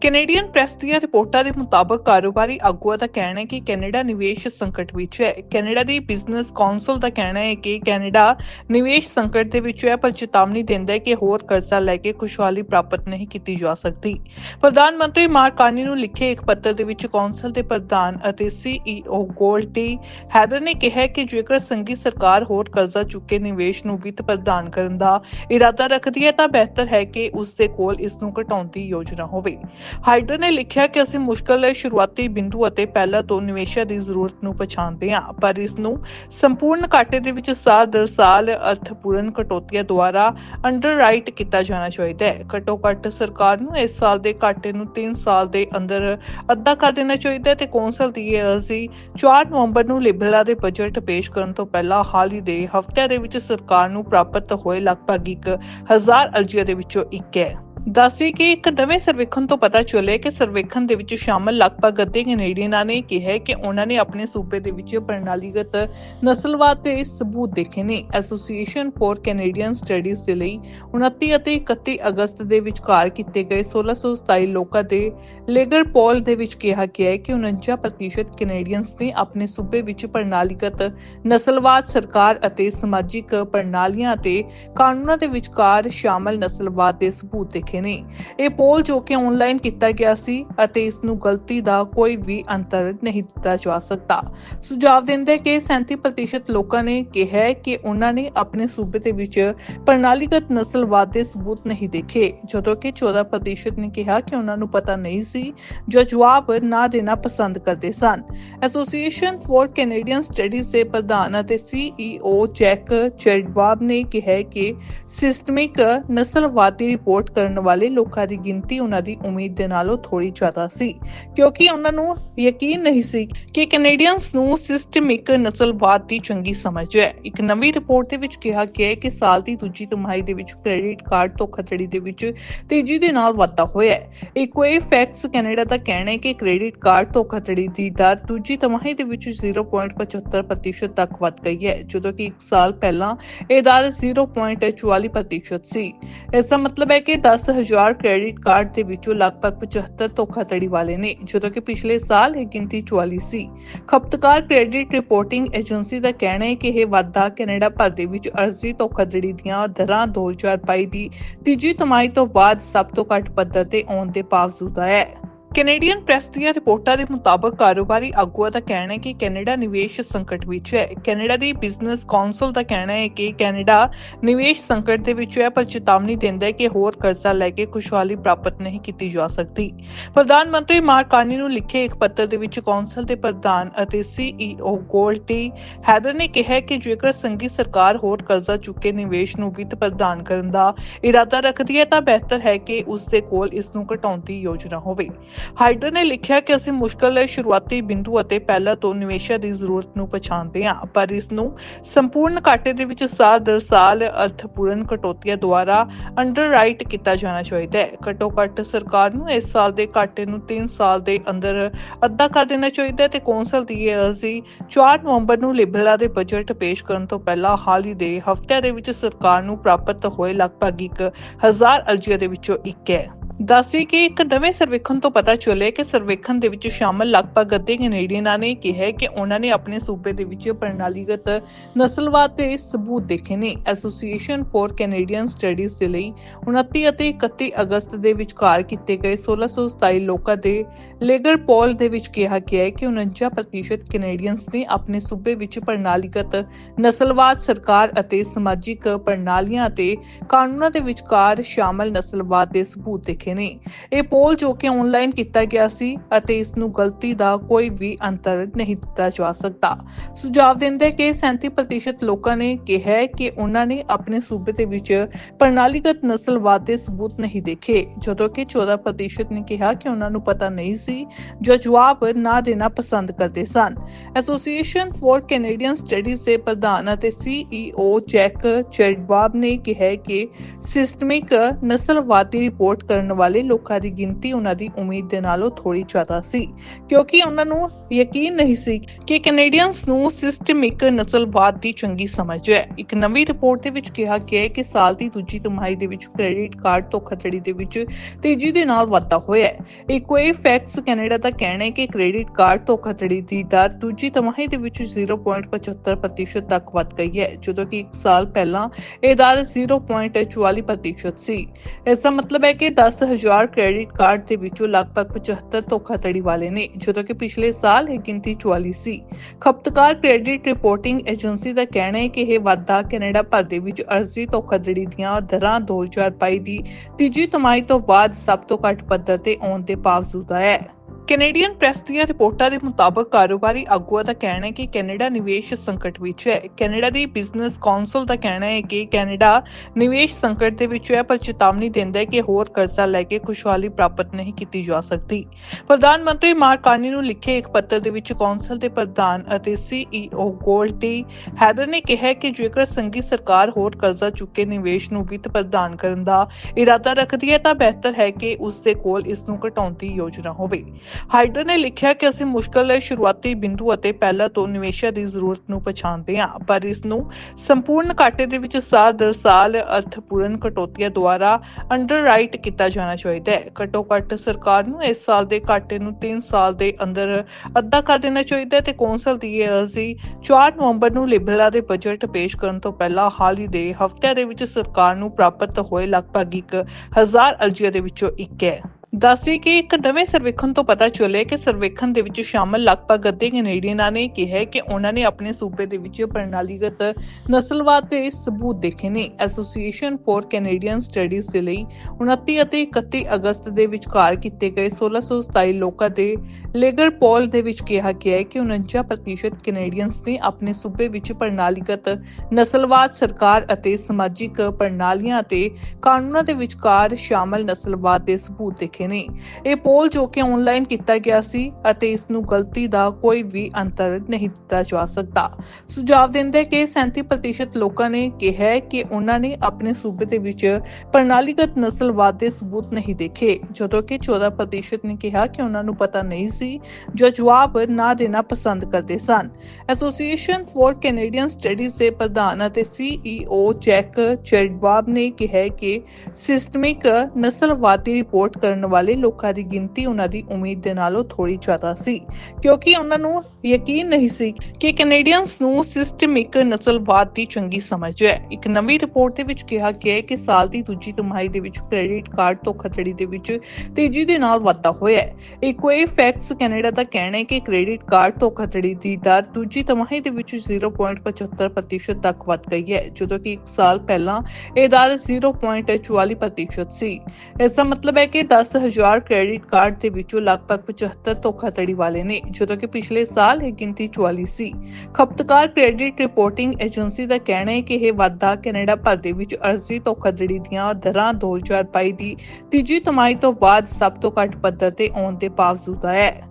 Canadian press ਦੀਆਂ ਰਿਪੋਰਟਾਂ ਦੇ ਮੁਤਾਬਕ ਕਾਰੋਬਾਰੀ ਆਗੂਆਂ ਦਾ ਕਹਿਣਾ ਹੈ ਕਿ ਕੈਨੇਡਾ ਨਿਵੇਸ਼ ਸੰਕਟ ਵਿੱਚ ਹੈ। ਕੈਨੇਡਾ ਦੀ ਬਿਜ਼ਨਸ ਕਾਉਂਸਲ ਦਾ ਕਹਿਣਾ ਹੈ ਕਿ ਕੈਨੇਡਾ ਨਿਵੇਸ਼ ਸੰਕਟ ਦੇ ਵਿੱਚ ਹੈ, ਪਰ ਚੇਤਾਵਨੀ ਦਿੰਦਾ ਹੈ ਕਿ ਹੋਰ ਕਰਜ਼ਾ ਲੈ ਕੇ ਖੁਸ਼ਹਾਲੀ ਪ੍ਰਾਪਤ ਨਹੀਂ ਕੀਤੀ ਜਾ ਸਕਦੀ। ਪ੍ਰਧਾਨ ਮੰਤਰੀ ਮਾਰਕ ਕਾਰਨੀ ਨੂੰ ਲਿਖੇ ਇੱਕ ਪੱਤਰ ਦੇ ਵਿੱਚ ਕਾਉਂਸਲ ਦੇ ਪ੍ਰਧਾਨ ਅਤੇ ਸੀਈਓ ਗੋਲਟੀ ਹੈਦਰ ਨੇ ਕਿਹਾ ਕਿ ਜੇਕਰ ਸੰਘੀ ਸਰਕਾਰ ਹੋਰ ਕਰਜ਼ਾ ਚੁੱਕੇ ਨਿਵੇਸ਼ ਨੂੰ ਵਿੱਤ ਪ੍ਰਦਾਨ ਕਰਨ ਦਾ ਇਰਾਦਾ ਰੱਖਦੀ ਹੈ, ਤਾਂ ਬਿਹਤਰ ਹੈ ਕਿ ਉਸ ਦੇ ਕੋਲ ਇਸ ਨੂੰ ਘਟਾਉਣ ਦੀ ਯੋਜਨਾ ਹੋਵੇ। ਹਾਈਡਰ ਨੇ ਲਿਖਿਆ ਕਿ ਅਸੀਂ ਮੁਸ਼ਕਲ ਸ਼ੁਰੂਆਤੀ ਬਿੰਦੂ ਅਤੇ ਪਹਿਲਾਂ ਤੋਂ ਨਿਵੇਸ਼ਾਂ ਦੀ ਜ਼ਰੂਰਤ ਨੂੰ ਪਛਾਣਦੇ ਹਾਂ, ਪਰ ਇਸ ਨੂੰ ਸੰਪੂਰਨ ਘਾਟੇ ਦੇ ਵਿੱਚ ਸਾਲ ਦਰ ਸਾਲ ਅਰਥਪੂਰਨ ਕਟੌਤੀਆਂ ਦੁਆਰਾ ਅੰਡਰਰਾਈਟ ਕੀਤਾ ਜਾਣਾ ਚਾਹੀਦਾ ਹੈ। ਘੱਟੋ ਘੱਟ ਸਰਕਾਰ ਨੂੰ ਇਸ ਸਾਲ ਦੇ ਘਾਟੇ ਨੂੰ 3 ਸਾਲ ਦੇ ਅੰਦਰ ਅੱਧਾ ਕਰ ਦੇਣਾ ਚਾਹੀਦਾ ਹੈ ਤੇ ਕੌਂਸਲ ਦੀ ਇਹ ਅਰਜ਼ੀ 4 ਨਵੰਬਰ ਨੂੰ ਲਿਬਰਲਾ ਦੇ ਬਜਟ ਪੇਸ਼ ਕਰਨ ਤੋਂ ਪਹਿਲਾਂ ਹਾਲ ਹੀ ਦੇ ਹਫ਼ਤਿਆਂ ਦੇ ਵਿੱਚ ਸਰਕਾਰ ਨੂੰ ਪ੍ਰਾਪਤ ਹੋਏ ਲਗਭਗ 1000 ਅਰਜ਼ੀਆਂ ਦੇ ਵਿੱਚੋਂ ਇੱਕ ਹੈ। ਦੱਸੀ ਕਿ ਇੱਕ ਨਵੇਂ ਸਰਵੇਖਣ ਤੋਂ ਪਤਾ ਚੱਲਿਆ ਕਿ ਸਰਵੇਖਣ ਦੇ ਵਿੱਚ ਸ਼ਾਮਲ ਲਗਭਗ ਅੱਧੇ ਕੈਨੇਡੀਅਨਾਂ ਨੇ ਕਿਹਾ ਕਿ ਉਹਨਾਂ ਨੇ ਆਪਣੇ ਸੂਬੇ ਦੇ ਵਿੱਚ ਪ੍ਰਣਾਲੀਗਤ ਨਸਲਵਾਦ ਦੇ ਸਬੂਤ ਦੇਖੇ ਨੇ। ਐਸੋਸੀਏਸ਼ਨ ਫੋਰ ਕੈਨੇਡੀਅਨ ਸਟੱਡੀਜ਼ ਦੇ ਲਈ 29 ਅਤੇ 31 ਅਗਸਤ ਦੇ ਵਿਚਕਾਰ ਕੀਤੇ ਗਏ 1627 ਲੋਕਾਂ ਦੇ ਲੇਗਰ ਪੋਲ ਦੇ ਵਿੱਚ ਕਿਹਾ ਗਿਆ ਹੈ ਕਿ 49% ਕੈਨੇਡੀਅਨਸ ਨੇ ਆਪਣੇ ਸੂਬੇ ਵਿੱਚ ਪ੍ਰਣਾਲੀਗਤ ਨਸਲਵਾਦ ਸਰਕਾਰ ਅਤੇ ਸਮਾਜਿਕ ਪ੍ਰਣਾਲੀਆਂ ਅਤੇ ਕਾਨੂੰਨਾਂ ਦੇ ਵਿਚਕਾਰ ਸ਼ਾਮਲ ਨਸਲਵਾਦ ਦੇ ਸਬੂਤ ਦੇਖੇ ਨੇ। ਇਹ ਪੋਲ ਜੋ ਕਿ ਆਨਲਾਈਨ ਕੀਤਾ ਗਿਆ ਸੀ ਅਤੇ ਇਸ ਨੂੰ ਗਲਤੀ ਦਾ ਕੋਈ ਵੀ ਅੰਤਰ ਨਹੀਂ ਦਿੱਤਾ ਜਾ ਸਕਦਾ। ਸੁਝਾਅ ਦਿੰਦੇ ਕਿ 37% ਲੋਕਾਂ ਨੇ ਕਿਹਾ ਕਿ ਉਹਨਾਂ ਨੇ ਆਪਣੇ ਸੂਬੇ ਦੇ ਵਿੱਚ ਪ੍ਰਣਾਲੀਗਤ ਨਸਲਵਾਦ ਦੇ ਸਬੂਤ ਨਹੀਂ ਦੇਖੇ, ਜਦੋਂ ਕਿ 14% ਨੇ ਕਿਹਾ ਕਿ ਉਹਨਾਂ ਨੂੰ ਪਤਾ ਨਹੀਂ ਸੀ ਜੋ ਜਵਾਬ ਨਾ ਦੇਣਾ ਪਸੰਦ ਕਰਦੇ ਸਨ। ਐਸੋਸੀਏਸ਼ਨ ਫੋਰ ਕੈਨੇਡੀਅਨ ਸਟੱਡੀਜ਼ ਦੇ ਪ੍ਰਧਾਨ ਅਤੇ ਸੀਈਓ ਜੈਕ ਚੈਡਬਾਬ ਨੇ ਕਿਹਾ ਕਿ ਸਿਸਟਮਿਕ ਨਸਲਵਾਦੀ ਰਿਪੋਰਟ ਕਰਨ ਵਾਲੇ ਲੋਕਾਂ ਦੀ ਗਿਣਤੀ ਉਹਨਾਂ ਦੀ ਉਮੀਦ ਦੇ ਨਾਲੋਂ ਥੋੜੀ ਜ਼ਿਆਦਾ ਸੀ। ਕਿਉਂਕਿ ਉਹਨਾਂ ਨੂੰ ਯਕੀਨ ਨਹੀਂ ਸੀ ਕਿ ਕੈਨੇਡੀਅਨਸ ਨੂੰ ਸਿਸਟਮਿਕ ਨਸਲਵਾਦ ਦੀ ਚੰਗੀ ਸਮਝ ਹੈ। ਇੱਕ ਨਵੀਂ ਰਿਪੋਰਟ ਦੇ ਵਿੱਚ ਕਿਹਾ ਗਿਆ ਹੈ ਕਿ ਸਾਲ ਦੀ ਦੂਜੀ ਤਿਮਾਹੀ ਦੇ ਵਿੱਚ ਕ੍ਰੈਡਿਟ ਕਾਰਡ ਧੋਖਾਧੜੀ ਦੇ ਵਿੱਚ ਤੇਜ਼ੀ ਦੇ ਨਾਲ ਵਾਧਾ ਹੋਇਆ ਹੈ। ਇਕੁਏ ਫੈਕਟਸ ਕੈਨੇਡਾ ਦਾ ਕਹਿਣਾ ਹੈ ਕਿ ਕ੍ਰੈਡਿਟ ਕਾਰਡ ਧੋਖਾਧੜੀ ਦੀ ਦਰ ਦੂਜੀ ਤਿਮਾਹੀ ਦੇ ਵਿੱਚ 0.75% ਤੱਕ ਵੱਧ ਗਈ ਹੈ, ਜਦੋਂ ਕਿ 1 ਸਾਲ ਪਹਿਲਾਂ ਇਹ ਦਰ 0.44% ਸੀ। ਇਸ ਦਾ ਮਤਲਬ ਹੈ ਕਿ 10000 ਕ੍ਰੈਡਿਟ ਕਾਰਡ ਦੇ ਵਿੱਚੋਂ ਲਗਭਗ 75 ਧੋਖਾਧੜੀ ਵਾਲੇ ਨੇ, ਜਦੋਂ ਕਿ ਪਿਛਲੇ ਸਾਲ ਇਹ ਗਿਣਤੀ 44 ਸੀ। ਖਪਤਕਾਰ ਕ੍ਰੈਡਿਟ ਰਿਪੋਰਟਿੰਗ ਏਜੰਸੀ ਦਾ ਕਹਿਣਾ ਹੈ ਕਿ ਇਹ ਵਾਧਾ ਕੈਨੇਡਾ ਭਰ ਦੇ ਵਿੱਚ ਅਰਜ਼ੀ ਧੋਖਾਧੜੀ ਦੀਆਂ ਦਰਾਂ 2022 ਦੀ ਤੀਜੀ ਤਿਮਾਹੀ ਤੋਂ ਬਾਅਦ ਸਭ ਤੋਂ ਘੱਟ ਪੱਧਰ ਤੇ ਆਉਣ ਦੇ ਬਾਵਜੂਦ ਆਇਆ ਹੈ। ਕੈਨੇਡੀਅਨ ਪ੍ਰੈਸ ਦੀਆਂ ਰਿਪੋਰਟਾਂ ਦੇ ਮੁਤਾਬਕ ਕਾਰੋਬਾਰੀ ਆਗੂਆਂ ਦਾ ਕਹਿਣਾ ਹੈ ਕਿ ਕੈਨੇਡਾ ਨਿਵੇਸ਼ ਸੰਕਟ ਵਿੱਚ ਹੈ। ਕੈਨੇਡਾ ਦੀ ਬਿਜ਼ਨਸ ਕਾਉਂਸਲ ਦਾ ਕਹਿਣਾ ਹੈ ਕਿ ਕੈਨੇਡਾ ਨਿਵੇਸ਼ ਸੰਕਟ ਦੇ ਵਿੱਚ ਹੈ ਪਰ ਚੇਤਾਵਨੀ ਦਿੰਦਾ ਹੈ ਕਿ ਹੋਰ ਕਰਜ਼ਾ ਲੈ ਕੇ ਖੁਸ਼ਹਾਲੀ ਪ੍ਰਾਪਤ ਨਹੀਂ ਕੀਤੀ ਜਾ ਸਕਦੀ। ਪ੍ਰਧਾਨ ਮੰਤਰੀ ਮਾਰਕ ਕਾਰਨੀ ਨੂੰ ਲਿਖੇ ਇੱਕ ਪੱਤਰ ਦੇ ਵਿੱਚ ਕਾਉਂਸਲ ਦੇ ਪ੍ਰਧਾਨ ਅਤੇ ਸੀਈਓ ਗੋਲਟੀ ਹੈਦਰ ਨੇ ਕਿਹਾ ਹੈ ਕਿ ਜੇਕਰ ਸੰਘੀ ਸਰਕਾਰ ਹੋਰ ਕਰਜ਼ਾ ਚੁੱਕੇ ਨਿਵੇਸ਼ ਨੂੰ ਵਿੱਤ ਪ੍ਰਦਾਨ ਕਰਨ ਦਾ ਇਰਾਦਾ ਰੱਖਦੀ ਹੈ, ਤਾਂ ਬਿਹਤਰ ਹੈ ਕਿ ਉਸ ਦੇ ਕੋਲ ਇਸ ਨੂੰ ਘਟਾਉਣ ਦੀ ਯੋਜਨਾ ਹੋਵੇ। ਹਾਈਡਰ ਨੇ ਲਿਖਿਆ ਕਿ ਅਸੀਂ ਮੁਸ਼ਕਲ ਸ਼ੁਰੂਆਤੀ ਬਿੰਦੂ ਅਤੇ ਪਹਿਲਾਂ ਤੋਂ ਨਿਵੇਸ਼ਾਂ ਦੀ ਜ਼ਰੂਰਤ ਨੂੰ ਪਛਾਣਦੇ ਹਾਂ, ਪਰ ਇਸ ਨੂੰ ਸੰਪੂਰਨ ਘਾਟੇ ਦੇ ਵਿੱਚ ਸਾਲ ਦਰ ਸਾਲ ਅਰਥਪੂਰਨ ਕਟੌਤੀਆਂ ਦੁਆਰਾ ਅੰਡਰਰਾਈਟ ਕੀਤਾ ਜਾਣਾ ਚਾਹੀਦਾ ਹੈ। ਘੱਟੋ ਘੱਟ ਸਰਕਾਰ ਨੂੰ ਇਸ ਸਾਲ ਦੇ ਘਾਟੇ ਨੂੰ 3 ਸਾਲ ਦੇ ਅੰਦਰ ਅੱਧਾ ਕਰ ਦੇਣਾ ਚਾਹੀਦਾ ਹੈ ਤੇ ਕੌਂਸਲ ਦੀ ਇਹ ਅਰਜ਼ੀ 4 ਨਵੰਬਰ ਨੂੰ ਲਿਬਰਲਾ ਦੇ ਬਜਟ ਪੇਸ਼ ਕਰਨ ਤੋਂ ਪਹਿਲਾਂ ਹਾਲ ਹੀ ਦੇ ਹਫ਼ਤਿਆਂ ਦੇ ਵਿੱਚ ਸਰਕਾਰ ਨੂੰ ਪ੍ਰਾਪਤ ਹੋਏ ਲਗਭਗ 1000 ਅਰਜ਼ੀਆਂ ਦੇ ਵਿੱਚੋਂ ਇੱਕ ਹੈ। ਦੱਸੀ ਕਿ ਇੱਕ ਨਵੇਂ ਸਰਵੇਖਣ ਤੋਂ ਪਤਾ ਚੱਲਿਆ ਕਿ ਸਰਵੇਖਣ ਦੇ ਵਿੱਚ ਸ਼ਾਮਲ ਲਗਭਗ ਅੱਧੇ ਕੈਨੇਡੀਅਨਾਂ ਨੇ ਕਿਹਾ ਕਿ ਉਹਨਾਂ ਨੇ ਆਪਣੇ ਸੂਬੇ ਦੇ ਵਿੱਚ ਪ੍ਰਣਾਲੀਗਤ ਨਸਲਵਾਦ ਦੇ ਸਬੂਤ ਦੇਖੇ ਨੇ। ਐਸੋਸੀਏਸ਼ਨ ਫੋਰ ਕੈਨੇਡੀਅਨ ਸਟੱਡੀਜ਼ ਦੇ ਲਈ 29 ਅਤੇ 31 ਅਗਸਤ ਦੇ ਵਿਚਕਾਰ ਕੀਤੇ ਗਏ 1627 ਲੋਕਾਂ ਦੇ ਲੇਗਰ ਪੋਲ ਦੇ ਵਿੱਚ ਕਿਹਾ ਗਿਆ ਹੈ ਕਿ 49% ਕੈਨੇਡੀਅਨਸ ਨੇ ਆਪਣੇ ਸੂਬੇ ਵਿੱਚ ਪ੍ਰਣਾਲੀਗਤ ਨਸਲਵਾਦ, ਸਰਕਾਰ ਅਤੇ ਸਮਾਜਿਕ ਪ੍ਰਣਾਲੀਆਂ ਅਤੇ ਕਾਨੂੰਨਾਂ ਦੇ ਵਿਚਕਾਰ ਸ਼ਾਮਲ ਨਸਲਵਾਦ ਦੇ ਸਬੂਤ ਦੇਖੇ ਨੇ। ਇਹ ਪੋਲ ਜੋ ਕਿ ਆਨਲਾਈਨ ਕੀਤਾ ਗਿਆ ਸੀ ਅਤੇ ਇਸ ਨੂੰ ਗਲਤੀ ਦਾ ਕੋਈ ਵੀ ਅੰਤਰ ਨਹੀਂ ਦਿੱਤਾ ਜਾ ਸਕਦਾ। ਸੁਝਾਅ ਦਿੰਦੇ ਕਿ 37% ਲੋਕਾਂ ਨੇ ਕਿਹਾ ਕਿ ਉਹਨਾਂ ਨੇ ਆਪਣੇ ਸੂਬੇ ਦੇ ਵਿੱਚ ਪ੍ਰਣਾਲੀਗਤ ਨਸਲਵਾਦ ਦੇ ਸਬੂਤ ਨਹੀਂ ਦੇਖੇ। ਜਦੋਂ ਕਿ 14% ਨੇ ਕਿਹਾ ਕਿ ਉਹਨਾਂ ਨੂੰ ਪਤਾ ਨਹੀਂ ਸੀ, ਜੋ ਜਵਾਬ ਨਾ ਦੇਣਾ ਪਸੰਦ ਕਰਦੇ ਸਨ। ਐਸੋਸੀਏਸ਼ਨ ਫੋਰ ਕੈਨੇਡੀਅਨ ਸਟੱਡੀਜ਼ ਦੇ ਪ੍ਰਧਾਨ ਅਤੇ ਸੀਈਓ ਜੈਕ ਚੈਡਬਾਬ ਨੇ ਕਿਹਾ ਕਿ ਸਿਸਟਮਿਕ ਨਸਲਵਾਦੀ ਰਿਪੋਰਟ ਕਰਨ ਵਾਲੇ ਲੋਕਾਂ ਦੀ ਗਿਣਤੀ ਉਹਨਾਂ ਦੀ ਉਮੀਦ ਦੇ ਨਾਲੋਂ ਥੋੜੀ ਜ਼ਿਆਦਾ ਸੀ, ਕਿਉਂਕਿ ਉਹਨਾਂ ਨੂੰ ਯਕੀਨ ਨਹੀਂ ਸੀ ਕਿ ਕੈਨੇਡੀਅਨਸ ਨੂੰ ਸਿਸਟਮਿਕ ਨਸਲਵਾਦ ਦੀ ਚੰਗੀ ਸਮਝ ਹੈ। ਇੱਕ ਨਵੀਂ ਰਿਪੋਰਟ ਦੇ ਵਿੱਚ ਕਿਹਾ ਗਿਆ ਹੈ ਕਿ ਸਾਲ ਦੀ ਦੂਜੀ ਤਿਮਾਹੀ ਦੇ ਵਿੱਚ ਕ੍ਰੈਡਿਟ ਕਾਰਡ ਧੋਖਾਧੜੀ ਦੇ ਵਿੱਚ ਤੇਜ਼ੀ ਦੇ ਨਾਲ ਵਾਧਾ ਹੋਇਆ ਹੈ। ਇਕੁਇਫੈਕਸ ਕੈਨੇਡਾ ਦਾ ਕਹਿਣਾ ਹੈ ਕਿ ਕ੍ਰੈਡਿਟ ਕਾਰਡ ਧੋਖਾਧੜੀ ਦੀ ਦਰ ਦੂਜੀ ਤਿਮਾਹੀ ਦੇ ਵਿੱਚ 0.75% ਤੱਕ ਵੱਧ ਗਈ ਹੈ, ਜਦੋਂ ਕਿ 1 ਸਾਲ ਪਹਿਲਾਂ ਇਹ ਦਰ 0.44% ਸੀ। ਇਸ ਦਾ ਮਤਲਬ ਹੈ ਕਿ 10000 ਕ੍ਰੈਡਿਟ ਕਾਰਡ ਦੇ ਵਿੱਚੋਂ ਲਗਭਗ 75 ਧੋਖਾਧੜੀ ਵਾਲੇ ਨੇ, ਜਦੋਂ ਕਿ ਪਿਛਲੇ ਸਾਲ ਇਹ ਗਿਣਤੀ 44 ਸੀ। ਖਪਤਕਾਰ ਕ੍ਰੈਡਿਟ ਰਿਪੋਰਟਿੰਗ ਏਜੰਸੀ ਦਾ ਕਹਿਣਾ ਹੈ ਕਿ ਇਹ ਵਾਧਾ ਕੈਨੇਡਾ ਭਰ ਦੇ ਵਿੱਚ ਅਰਜ਼ੀ ਧੋਖਾਧੜੀ ਦੀਆਂ ਦਰਾਂ 2022 ਦੀ ਤੀਜੀ ਤਿਮਾਹੀ ਤੋਂ ਬਾਅਦ ਸਭ ਤੋਂ ਘੱਟ ਪੱਧਰ ਤੇ ਆਉਣ ਦੇ ਬਾਵਜੂਦ ਆਇਆ ਹੈ। ਕੈਨੇਡੀਅਨ ਪ੍ਰੈਸ ਦੀਆਂ ਰਿਪੋਰਟਾਂ ਦੇ ਮੁਤਾਬਕ ਕਾਰੋਬਾਰੀ ਆਗੂਆਂ ਦਾ ਕਹਿਣਾ ਹੈ ਕਿ ਕੈਨੇਡਾ ਨਿਵੇਸ਼ ਸੰਕਟ ਵਿੱਚ ਹੈ। ਕੈਨੇਡਾ ਦੀ ਬਿਜ਼ਨਸ ਕਾਉਂਸਲ ਦਾ ਕਹਿਣਾ ਹੈ ਕਿ ਕੈਨੇਡਾ ਨਿਵੇਸ਼ ਸੰਕਟ ਦੇ ਵਿੱਚ ਹੈ, ਪਰ ਚੇਤਾਵਨੀ ਦਿੰਦਾ ਹੈ ਕਿ ਹੋਰ ਕਰਜ਼ਾ ਲੈ ਕੇ ਖੁਸ਼ਹਾਲੀ ਪ੍ਰਾਪਤ ਨਹੀਂ ਕੀਤੀ ਜਾ ਸਕਦੀ। ਪ੍ਰਧਾਨ ਮੰਤਰੀ ਮਾਰਕ ਨੂੰ ਲਿਖੇ ਇੱਕ ਪੱਤਰ ਦੇ ਵਿੱਚ ਕੌਂਸਲ ਦੇ ਪ੍ਰਧਾਨ ਅਤੇ ਸੀਈਓ ਗੋਲਡੀ ਹੈਦਰ ਨੇ ਕਿਹਾ ਹੈ ਕਿ ਜੇਕਰ ਸੰਘੀ ਸਰਕਾਰ ਹੋਰ ਕਰਜ਼ਾ ਚੁੱਕੇ ਨਿਵੇਸ਼ ਨੂੰ ਵਿੱਤ ਪ੍ਰਦਾਨ ਕਰਨ ਦਾ ਇਰਾਦਾ ਰੱਖਦੀ ਹੈ, ਤਾਂ ਬਿਹਤਰ ਹੈ ਕਿ ਉਸ ਦੇ ਕੋਲ ਇਸ ਨੂੰ ਘਟਾਉਣ ਦੀ ਯੋਜਨਾ ਹੋਵੇ। ਹਾਈਡਰ ਨੇ ਲਿਖਿਆ ਕਿ ਅਸੀਂ ਮੁਸ਼ਕਲ ਸ਼ੁਰੂਆਤੀ ਬਿੰਦੂ ਅਤੇ ਪਹਿਲਾਂ ਤੋਂ ਨਿਵੇਸ਼ਾਂ ਦੀ ਜ਼ਰੂਰਤ ਨੂੰ ਪਛਾਣਦੇ ਹਾਂ, ਪਰ ਇਸ ਨੂੰ ਸੰਪੂਰਨ ਘਾਟੇ ਦੇ ਵਿੱਚ ਸਾਲ ਦਰ ਸਾਲ ਅਰਥਪੂਰਨ ਕਟੌਤੀਆਂ ਦੁਆਰਾ ਅੰਡਰਰਾਈਟ ਕੀਤਾ ਜਾਣਾ ਚਾਹੀਦਾ ਹੈ। ਘੱਟੋ ਘੱਟ ਸਰਕਾਰ ਨੂੰ ਇਸ ਸਾਲ ਦੇ ਘਾਟੇ ਨੂੰ 3 ਸਾਲ ਦੇ ਅੰਦਰ ਅੱਧਾ ਕਰ ਦੇਣਾ ਚਾਹੀਦਾ ਹੈ ਤੇ ਕੌਂਸਲ ਦੀ ਇਹ ਅਰਜ਼ੀ 4 ਨਵੰਬਰ ਨੂੰ ਲਿਬਰਲਾਂ ਦੇ ਬਜਟ ਪੇਸ਼ ਕਰਨ ਤੋਂ ਪਹਿਲਾਂ ਹਾਲ ਹੀ ਦੇ ਹਫ਼ਤਿਆਂ ਦੇ ਵਿੱਚ ਸਰਕਾਰ ਨੂੰ ਪ੍ਰਾਪਤ ਹੋਏ ਲਗਭਗ 1000 ਅਰਜ਼ੀਆਂ ਦੇ ਵਿੱਚੋਂ ਇੱਕ ਹੈ। ਦੱਸੀ ਕਿ ਇੱਕ ਨਵੇਂ ਸਰਵੇਖਣ ਤੋਂ ਪਤਾ ਚੱਲਿਆ ਕਿ ਸਰਵੇਖਣ ਦੇ ਵਿੱਚ ਸ਼ਾਮਲ ਲਗਭਗ ਅੱਧੇ ਕੈਨੇਡੀਅਨਾਂ ਨੇ ਕਿਹਾ ਕਿ ਉਹਨਾਂ ਨੇ ਆਪਣੇ ਸੂਬੇ ਦੇ ਵਿੱਚ ਪ੍ਰਣਾਲੀਗਤ ਨਸਲਵਾਦ ਦੇ ਸਬੂਤ ਦੇਖੇ ਨੇ। ਐਸੋਸੀਏਸ਼ਨ ਫॉर ਕੈਨੇਡੀਅਨ ਸਟੱਡੀਜ਼ ਦੇ ਲਈ 29 ਅਤੇ 31 ਅਗਸਤ ਦੇ ਵਿਚਕਾਰ ਕੀਤੇ ਗਏ 1627 ਲੋਕਾਂ ਦੇ ਲੇਗਰ ਪੋਲ ਦੇ ਵਿੱਚ ਕਿਹਾ ਗਿਆ ਹੈ ਕਿ 49% ਕੈਨੇਡੀਅਨਸ ਨੇ ਆਪਣੇ ਸੂਬੇ ਵਿੱਚ ਪ੍ਰਣਾਲੀਗਤ ਨਸਲਵਾਦ ਸਰਕਾਰ ਅਤੇ ਸਮਾਜਿਕ ਪ੍ਰਣਾਲੀਆਂ ਅਤੇ ਕਾਨੂੰਨਾਂ ਦੇ ਵਿਚਕਾਰ ਸ਼ਾਮਲ ਨਸਲਵਾਦ ਦੇ ਸਬੂਤ ਦੇਖੇ ਨੇ। ਇਹ ਪੋਲ ਜੋ ਕਿ ਆਨਲਾਈਨ ਕੀਤਾ ਗਿਆ ਸੀ ਅਤੇ ਇਸ ਨੂੰ ਗਲਤੀ ਦਾ ਕੋਈ ਵੀ ਅੰਤਰ ਨਹੀਂ ਦਿੱਤਾ ਜਾ ਸਕਦਾ। ਸੁਝਾਅ ਦਿੰਦੇ ਕਿ 37% ਲੋਕਾਂ ਨੇ ਕਿਹਾ ਕਿ ਉਹਨਾਂ ਨੇ ਆਪਣੇ ਸੂਬੇ ਦੇ ਵਿੱਚ ਪ੍ਰਣਾਲੀਗਤ ਨਸਲਵਾਦ ਦੇ ਸਬੂਤ ਨਹੀਂ ਦੇਖੇ, ਜਦੋਂ ਕਿ 14% ਨੇ ਕਿਹਾ ਕਿ ਉਹਨਾਂ ਨੂੰ ਪਤਾ ਨਹੀਂ ਸੀ ਜੋ ਜਵਾਬ ਨਾ ਦੇਣਾ ਪਸੰਦ ਕਰਦੇ ਸਨ। ਐਸੋਸੀਏਸ਼ਨ ਫੋਰ ਕੈਨੇਡੀਅਨ ਸਟੱਡੀਜ਼ ਦੇ ਪ੍ਰਧਾਨ ਅਤੇ ਸੀਈਓ ਜੈਕ ਚੈਡਵਾਬ ਨੇ ਕਿਹਾ ਕਿ ਸਿਸਟਮਿਕ ਨਸਲਵਾਦੀ ਰਿਪੋਰਟ ਕਰਨ ਵਾਲੇ ਲੋਕਾਂ ਦੀ ਗਿਣਤੀ ਉਹਨਾਂ ਦੀ ਉਮੀਦ ਦੇ ਨਾਲੋਂ ਥੋੜੀ ਜ਼ਿਆਦਾ ਸੀ। ਕਿਉਂਕਿ ਉਹਨਾਂ ਨੂੰ ਯਕੀਨ ਨਹੀਂ ਸੀ ਕਿ ਕੈਨੇਡੀਅਨਸ ਨੂੰ ਸਿਸਟਮਿਕ ਨਸਲਵਾਦ ਦੀ ਚੰਗੀ ਸਮਝ ਹੈ। ਇੱਕ ਨਵੀਂ ਰਿਪੋਰਟ ਦੇ ਵਿੱਚ ਕਿਹਾ ਗਿਆ ਹੈ ਕਿ ਸਾਲ ਦੀ ਦੂਜੀ ਤਿਮਾਹੀ ਦੇ ਵਿੱਚ ਕ੍ਰੈਡਿਟ ਕਾਰਡ ਧੋਖਾਧੜੀ ਦੇ ਵਿੱਚ ਤੇਜ਼ੀ ਦੇ ਨਾਲ ਵਾਧਾ ਹੋਇਆ ਹੈ। ਇਕੁਇਫੈਕਸ ਕੈਨੇਡਾ ਦਾ ਕਹਿਣਾ ਹੈ ਕਿ ਕ੍ਰੈਡਿਟ ਕਾਰਡ ਧੋਖਾਧੜੀ ਦੀ ਦਰ ਦੂਜੀ ਤਿਮਾਹੀ ਦੇ ਵਿੱਚ 0.75% ਤੱਕ ਵੱਧ ਗਈ ਹੈ, ਜਦੋਂ ਕਿ 1 ਸਾਲ ਪਹਿਲਾਂ ਇਹ ਦਰ 0.44% ਸੀ। ਇਸ ਦਾ ਮਤਲਬ ਹੈ ਕਿ 10000 ਕ੍ਰੈਡਿਟ ਕਾਰਡ ਦੇ ਵਿੱਚੋਂ ਲਗਭਗ 75 ਧੋਖਾਧੜੀ ਵਾਲੇ ਨੇ, ਜਦੋਂ ਕਿ ਪਿਛਲੇ ਸਾਲ ਇਹ ਗਿਣਤੀ 44 ਸੀ। ਖਪਤਕਾਰ ਕ੍ਰੈਡਿਟ ਰਿਪੋਰਟਿੰਗ ਏਜੰਸੀ ਦਾ ਕਹਿਣਾ ਹੈ ਕਿ ਇਹ ਵਾਧਾ ਕੈਨੇਡਾ ਭਰ ਦੇ ਵਿੱਚ ਅਰਜ਼ੀ ਧੋਖਾਧੜੀ ਦੀਆਂ ਦਰਾਂ 2022 ਦੀ ਤੀਜੀ ਤਿਮਾਹੀ ਤੋਂ ਬਾਅਦ ਸਭ ਤੋਂ ਘੱਟ ਪੱਧਰ ਤੇ ਆਉਣ ਦੇ ਬਾਵਜੂਦ ਆਇਆ ਹੈ।